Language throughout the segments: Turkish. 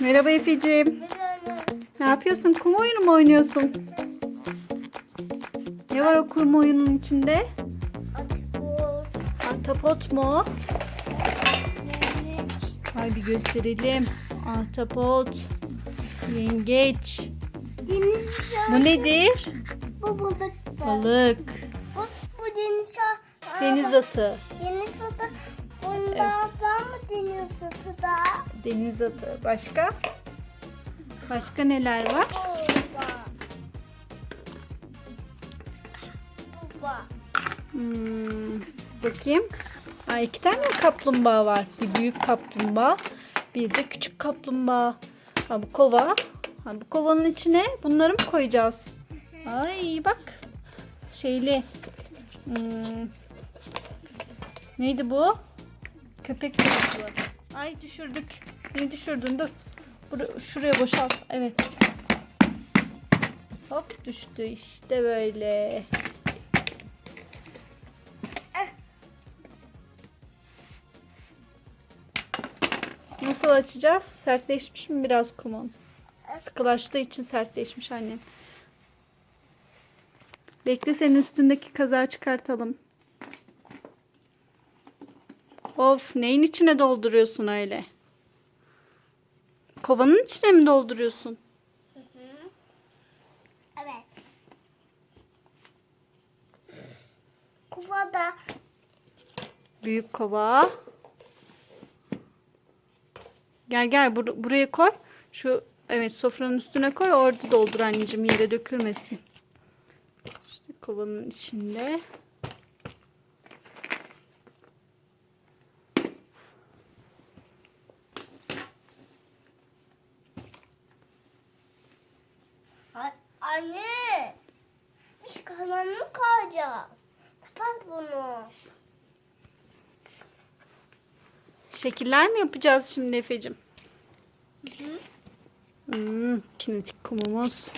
Merhaba Efe'ciğim. Ne yapıyorsun? Kum oyunu mu oynuyorsun? Ne var o kum oyunun içinde? Ahtapot mu? Hay bir gösterelim. Ahtapot. Yengeç. Deniz Bu nedir? Bu da. Balık. Bu, bu deniz Deniz atı. Deniz atı. Bundan deniz atı da? Deniz atı. Başka? Başka neler var? Hmm, bakayım. Aa, iki tane kaplumbağa var. Bir büyük kaplumbağa, bir de küçük kaplumbağa. Ha bu kova. Ha bu kovanın içine bunları mı koyacağız? Ay bak. Şeyli. Hmm, neydi bu? Köpek balığı. Ay düşürdük. Ne düşürdün? Dur. Bur- şuraya boşalt. Evet. Hop düştü işte böyle. Nasıl açacağız? Sertleşmiş mi biraz kumun? Sıkılaştığı için sertleşmiş annem. Bekle senin üstündeki kazağı çıkartalım. Of neyin içine dolduruyorsun öyle? Kovanın içine mi dolduruyorsun? Evet. Kuvada. Büyük kova. Gel gel bur- buraya koy. Şu evet sofranın üstüne koy. Orada doldur anneciğim yere dökülmesin. İşte kovanın içinde. Anne. Biz kalanını kalacağız. Kapat bunu. Şekiller mi yapacağız şimdi Efe'cim? Hmm, kinetik kumumuz.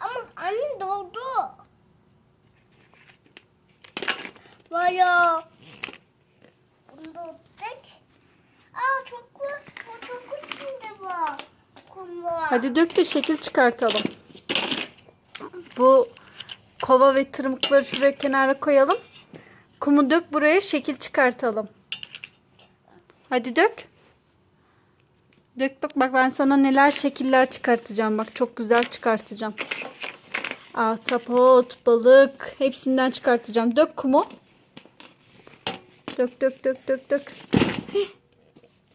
Ama anne doldu. Baya. Bunu da öptük. Aa çok var. O çok içinde var. Kumlar. Hadi dök de şekil çıkartalım. Bu kova ve tırmıkları şuraya kenara koyalım. Kumu dök buraya şekil çıkartalım. Hadi dök. Dök bak bak ben sana neler şekiller çıkartacağım. Bak çok güzel çıkartacağım. Ahtapot, balık hepsinden çıkartacağım. Dök kumu. Dök dök dök dök dök.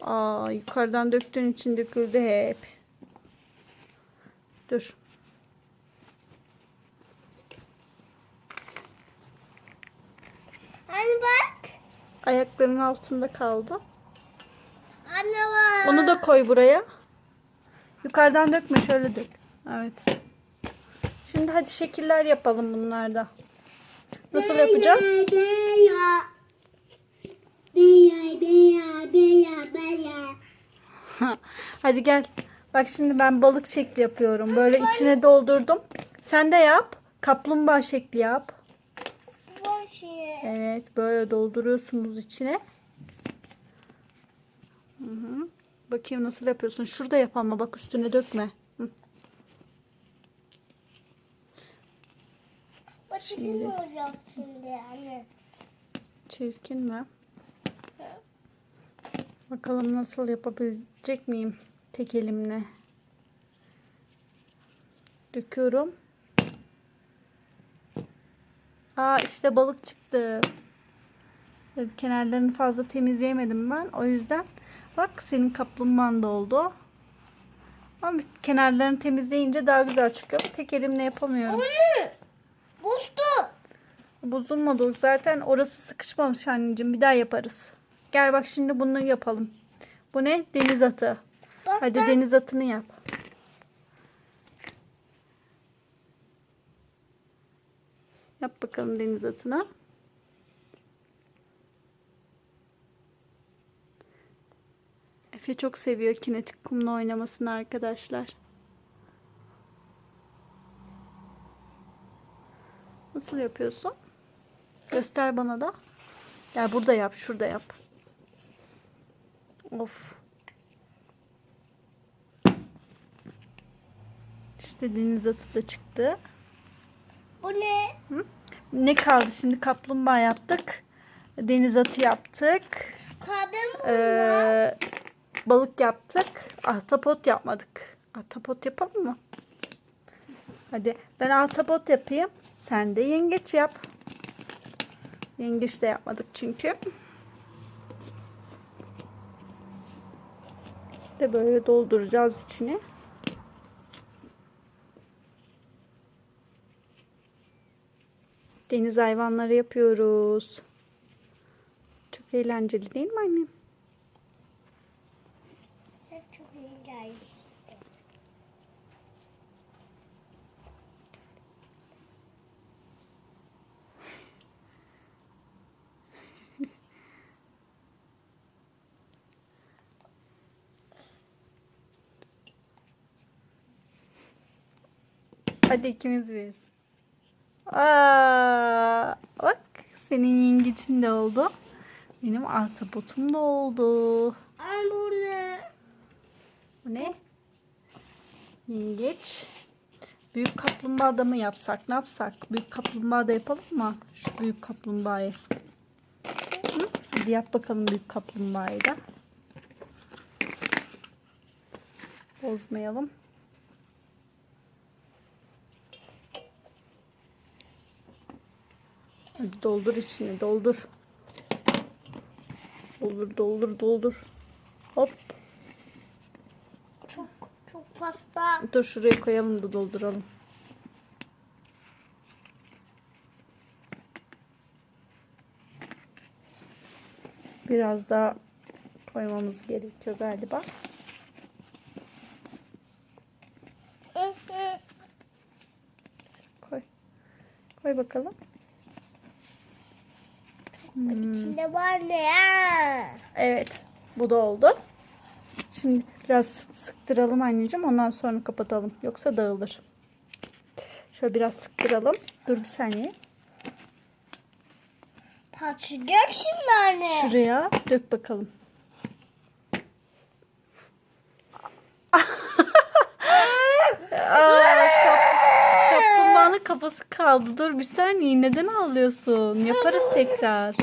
Aa yukarıdan döktüğün için döküldü hep. Dur. Anne bak. Ayaklarının altında kaldı. Anne bak. Onu da koy buraya. Yukarıdan dökme şöyle dök. Evet. Şimdi hadi şekiller yapalım bunlarda. Nasıl yapacağız? Hadi gel. Bak şimdi ben balık şekli yapıyorum. Böyle içine doldurdum. Sen de yap. Kaplumbağa şekli yap. Evet böyle dolduruyorsunuz içine. Hı hı. Bakayım nasıl yapıyorsun. Şurada yap ama bak üstüne dökme. Hı. Mı olacak şimdi anne? Çirkin mi? Bakalım nasıl yapabilecek miyim tek elimle. Döküyorum. Aa işte balık çıktı. Kenarlarını fazla temizleyemedim ben. O yüzden bak senin kaplumbağan da oldu. Ama kenarlarını temizleyince daha güzel çıkıyor. Tek elimle yapamıyorum. Anne. Buzdu. Bozulmadı. Zaten orası sıkışmamış anneciğim. Bir daha yaparız. Gel bak şimdi bunu yapalım. Bu ne? Deniz atı. Hadi ben- deniz atını yap. Yap bakalım deniz atını. Efe çok seviyor kinetik kumla oynamasını arkadaşlar. Nasıl yapıyorsun? Göster bana da. Gel burada yap, şurada yap. Of. İşte deniz atı da çıktı. Bu ne? Ne kaldı şimdi? Kaplumbağa yaptık. Deniz atı yaptık. Mi? Ee, balık yaptık. Ahtapot yapmadık. Ahtapot yapalım mı? Hadi ben ahtapot yapayım. Sen de yengeç yap. Yengeç de yapmadık çünkü. İşte böyle dolduracağız içine. Deniz hayvanları yapıyoruz. Çok eğlenceli değil mi annem? Çok işte. Hadi ikimiz bir. Aa, bak senin yengecin de oldu. Benim ahtapotum da oldu. Ama bu ne? Bu ne? Yengeç. Büyük kaplumbağa da mı yapsak? Ne yapsak? Büyük kaplumbağa da yapalım mı? Şu büyük kaplumbağayı. Hı? Hadi yap bakalım büyük kaplumbağayı da. Bozmayalım. Hadi doldur içini doldur. Doldur doldur doldur. Hop. Çok çok fazla. Dur şuraya koyalım da dolduralım. Biraz daha koymamız gerekiyor galiba. Koy. Koy bakalım. Hmm, İçinde var ne ya? Evet. Bu da oldu. Şimdi biraz sıktıralım anneciğim. Ondan sonra kapatalım. Yoksa dağılır. Şöyle biraz sıktıralım. Dur bir saniye. Patlayacak şimdi anne. Şuraya dök bakalım. Aa, kafası kaldı. Dur bir saniye. Neden ağlıyorsun? Yaparız tekrar.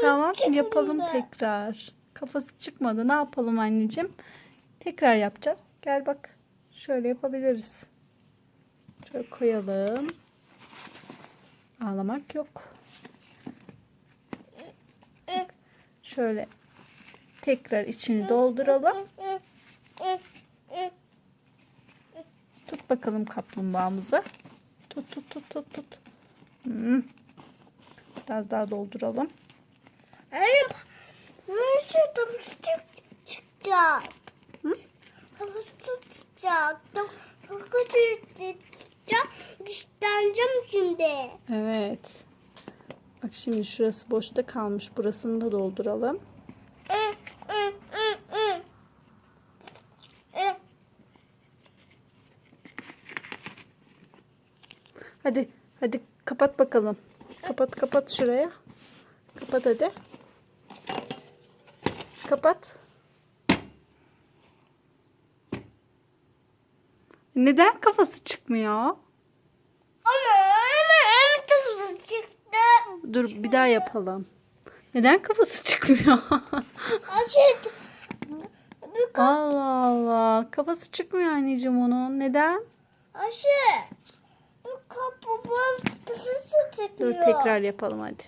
Tamam yapalım tekrar. Kafası çıkmadı. Ne yapalım anneciğim? Tekrar yapacağız. Gel bak. Şöyle yapabiliriz. Şöyle koyalım. Ağlamak yok. Şöyle tekrar içini dolduralım. Tut bakalım kaplumbağamızı. Tut tut tut tut tut. Hmm. Biraz daha dolduralım. Nasıl kafası çık çıkacak? Hı? Kafası çıkacak. Kafası çıkacak. Güçleneceğim şimdi. Evet. Bak şimdi şurası boşta kalmış. Burasını da dolduralım. Hadi hadi kapat bakalım. Kapat kapat şuraya. Kapat hadi. Kapat. Neden kafası çıkmıyor? Ama ama en kafası çıktı. Dur bir daha yapalım. Neden kafası çıkmıyor? Allah Allah. Kafası çıkmıyor anneciğim onun. Neden? aşık. Kapı kafası çıkıyor. Dur tekrar yapalım hadi.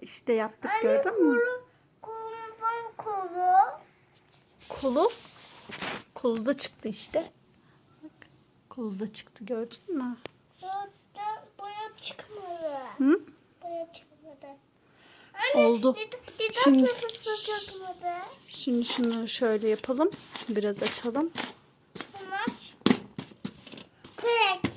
İşte yaptık Anne gördün mü? kolu, kolu var kolu. Kolu. Kolu da çıktı işte. Bak. Kolu da çıktı gördün mü? Zaten boya çıkmadı. Hı? Boya çıkmadı. Anne, Oldu. Neden, neden Şimdi-? Şimdi şunu şöyle yapalım. Biraz açalım. Tamam. Kürek.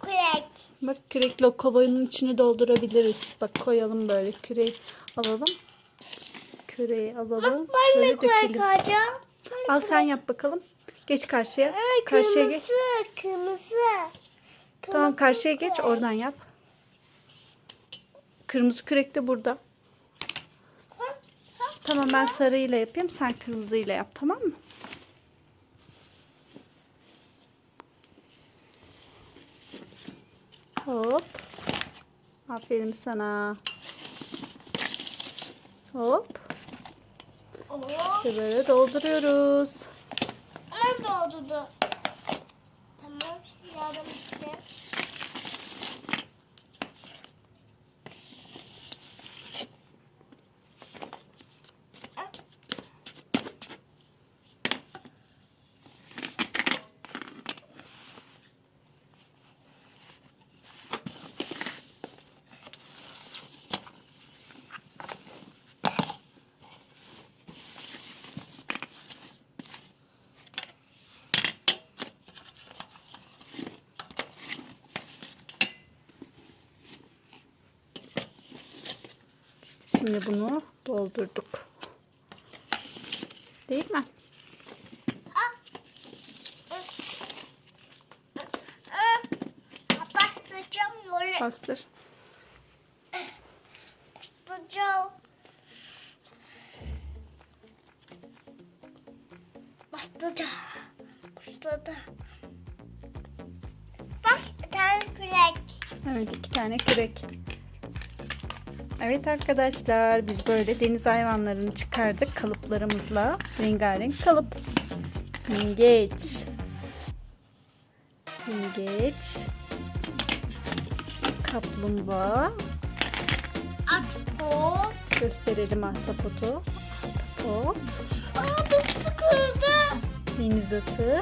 Kürek. Bak kürekle kovanın içine doldurabiliriz. Bak koyalım böyle küreği alalım. Küreği alalım. Ben de kürek dökelim. alacağım. Al sen yap bakalım. Geç karşıya. Ay, Karşıya geç. kırmızı, kırmızı. Tamam Kırmızı karşıya geç oradan yap. Kırmızı kürek de burada. Sen, sen Tamam ben sarıyla yapayım. Sen kırmızıyla yap tamam mı? Hop. Aferin sana. Hop. İşte böyle dolduruyoruz. Hemen doldurdu. Tamam yardım etti. Şimdi bunu doldurduk. Değil mi? Bastıracağım böyle. Bastır. Bastıracağım. Bastıracağım. Bastırdım. Bak bir tane kürek. Evet iki tane kürek. Evet arkadaşlar biz böyle deniz hayvanlarını çıkardık kalıplarımızla. Rengarenk kalıp. Yengeç. Yengeç. Kaplumbağa. Ahtapot. Gösterelim ahtapotu. Ahtapot. Aa dur sıkıldı. Deniz atı.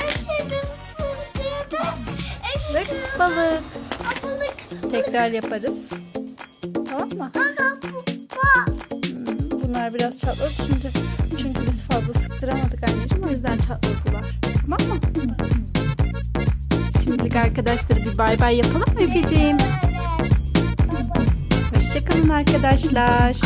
Ayşe dur sıkıldı. Ve balık. Balık. Tekrar yaparız. Tamam mı? Hmm, Bunlar biraz çatladı çünkü çünkü biz fazla sıktıramadık anneciğim o yüzden çatladılar. Tamam mı? Şimdilik arkadaşlar bir bay bay yapalım mı. Baba. Hoşçakalın arkadaşlar.